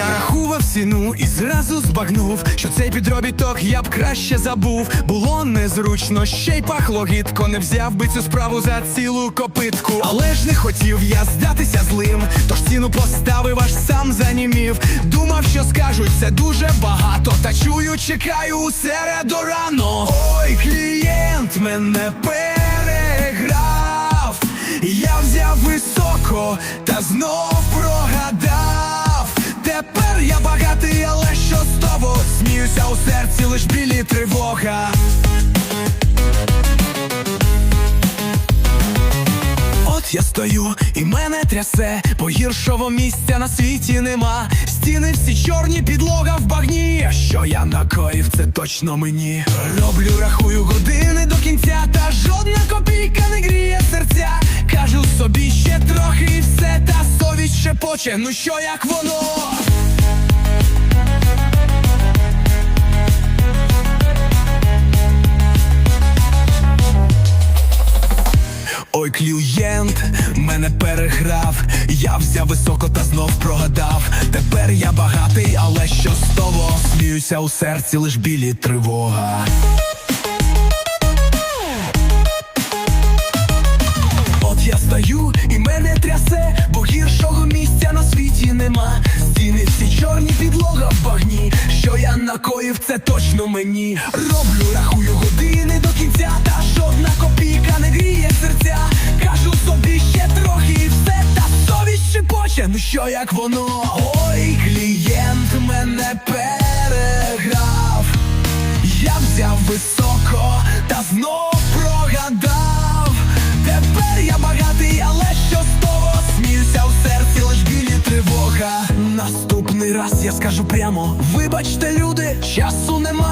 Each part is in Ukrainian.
Я рахував ціну і зразу збагнув, що цей підробіток я б краще забув. Було незручно, ще й пахло гидко, не взяв би цю справу за цілу копитку. Але ж не хотів я здатися злим, тож ціну поставив, аж сам занімів. Думав, що скажуть, це дуже багато. Та чую, чекаю у середу рано. Ой, клієнт мене переграв. Я взяв високо та знов прогадав. Я багатий, але що з того? Сміюся у серці, лиш білі тривога. От я стою, і мене трясе, бо гіршого місця на світі нема. Стіни всі чорні, підлога в багні. Що я накоїв, це точно мені. Роблю, рахую години до кінця, та жодна копійка не гріє серця. Кажу собі ще трохи і все, та совість шепоче, ну що як воно. Ой, клієнт мене переграв, я взяв високо та знов прогадав. Тепер я багатий, але що з того? Сміюся у серці, лиш білі тривога. От я стою і мене трясе, бо гіршого місця на світі нема. Стіни всі чорні, підлога в багні. Що я накоїв, це точно мені. Роблю, рахую години до кінця, та жодна копійка не гріє серця. Що як воно? Ой, клієнт мене переграв. Я взяв високо та знов прогадав. Тепер я багатий, але що з того? Сміюся у серці, лиш білі тривога. Наступний раз я скажу прямо: вибачте, люди, часу немає,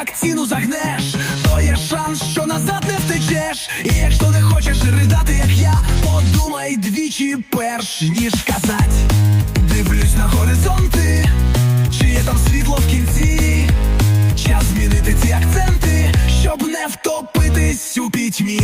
як ціну загнеш, то є шанс, що назад не втечеш. І якщо не хочеш ридати, як я, подумай двічі перш ніж казать. Дивлюсь на горизонти, чи є там світло в кінці. Час змінити ці акценти, щоб не втопитись у пітьмі.